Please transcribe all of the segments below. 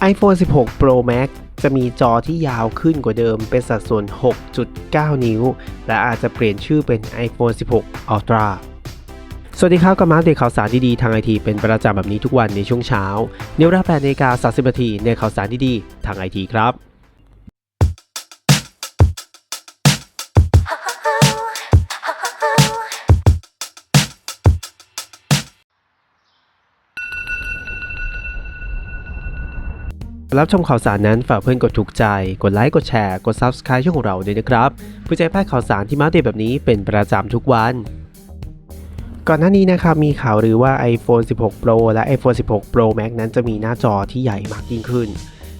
iPhone 16 Pro Max จะมีจอที่ยาวขึ้นกว่าเดิมเป็นสัดส่วน 6.9 นิ้ว และอาจจะเปลี่ยนชื่อเป็น iPhone 16 Ultra สวัสดีครับกับมาอัปเดตข่าวสารดีๆทางไอทีเป็นประจำแบบนี้ทุกวันในช่วงเช้า เนเวรา8นาฬิกาสามสิบนาทีในข่าวสารดีๆทางไอทีครับ รับชมข่าวสารนั้นฝากเพื่อนกดถูกใจ กดไลค์ กดแชร์ กด Subscribe ช่องของเราด้วยนะครับเพื่อจะไพลาดข่าวสารที่มาเดตแบบนี้เป็นประจำทุกวัน ก่อนหน้านี้นะครับมีข่าวหรือว่า iPhone 16 Pro และ iPhone 16 Pro Max นั้นจะมีหน้าจอที่ใหญ่มากยิ่งขึ้น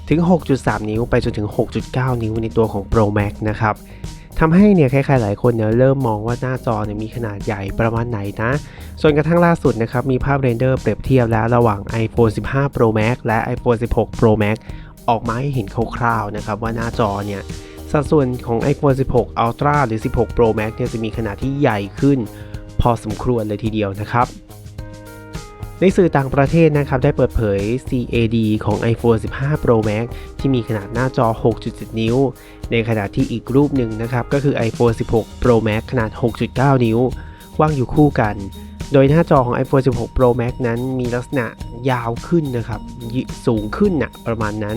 ถึง 6.3 นิ้วไปจนถึง 6.9 นิ้วในตัวของ Pro Max นะครับ ทำให้เนี่ยใครๆหลายคนเนี่ยเริ่มมองว่าหน้าจอเนี่ยมีขนาดใหญ่ประมาณไหนนะ ส่วนกระทั่งล่าสุดนะครับมีภาพเรนเดอร์เปรียบเทียบแล้วระหว่าง iPhone 15 Pro Max และ iPhone 16 Pro Max ออกมาให้เห็นคร่าวๆนะครับว่าหน้าจอเนี่ยสัดส่วนของ iPhone 16 Ultra หรือ 16 Pro Max เนี่ยจะมีขนาดที่ใหญ่ขึ้น พอสมควรเลยทีเดียวนะครับ ในสื่อต่างประเทศนะครับได้เปิดเผย CAD ของ iPhone 15 Pro Max ที่มีขนาดหน้าจอ 6.7 นิ้ว ในขณะที่อีกรูปหนึ่งนะครับก็คือ iPhone 16 Pro Max ขนาด 6.9 นิ้ววางอยู่คู่กัน โดยหน้าจอของ iPhone 16 Pro Max นั้นมีลักษณะยาวขึ้นนะครับ สูงขึ้นนะประมาณนั้น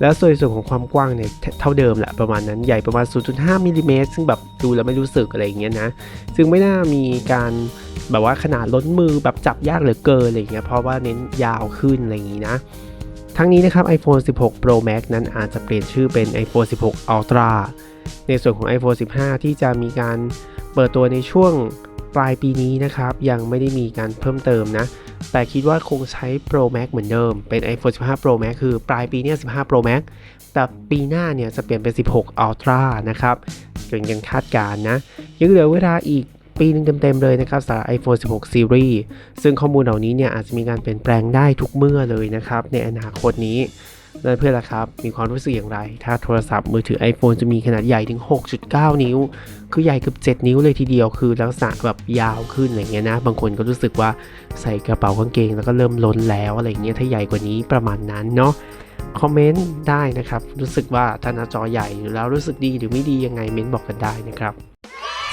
แล้วส่วนส่วนของความกว้างเนี่ยเท่าเดิมแหละประมาณนั้นใหญ่ประมาณ 0.5มิลลิเมตรซึ่งแบบดูแล้วไม่รู้สึกอะไรอย่างเงี้ยนะ ซึ่งไม่น่ามีการแบบว่าขนาดล้นมือแบบจับยากเหลือเกินอะไรอย่างเงี้ยเพราะว่าเน้นยาวขึ้นอะไรอย่างงี้นะทั้งนี้นะครับ iPhone 16 Pro Max นั้นอาจจะเปลี่ยนชื่อเป็น iPhone 16 Ultra ในส่วนของ iPhone 15 ที่จะมีการเปิดตัวในช่วงปลายปีนี้นะครับ ยังไม่ได้มีการเพิ่มเติมนะ แต่คิดว่าคงใช้ Pro Max เหมือนเดิม เป็น iPhone 15 Pro Max คือปลายปีเนี้ย15 Pro Max แต่ปีหน้าเนี่ยจะเปลี่ยนเป็น 16 Ultra นะครับเป็นกันคาดการณ์นะยังเหลือเวลาอีกปีหนึงเต็มๆเลยนะครับสำหรับ iPhone 16 Series ซึ่งข้อมูลเหล่านี้เนี่ยอาจจะมีการเปลี่ยนแปลงได้ทุกเมื่อเลยนะครับในอนาคตนี้ นั่นเพื่อนละครับ มีความรู้สึกอย่างไร ถ้าโทรศัพท์มือถือ iPhone จะมีขนาดใหญ่ถึง 6.9 นิ้ว คือใหญ่เกือบ7 นิ้วเลยทีเดียว คือลักษณะแบบยาวขึ้นอะไรเงี้ยนะ บางคนก็รู้สึกว่าใส่กระเป๋ากางเกง แล้วก็เริ่มล้นแล้วอะไรเงี้ย ถ้าใหญ่กว่านี้ประมาณนั้นเนาะ คอมเมนต์ได้นะครับ รู้สึกว่าถ้าหน้าจอใหญ่แล้วรู้สึกดีหรือไม่ดียังไงเม้นบอกกันได้นะครับ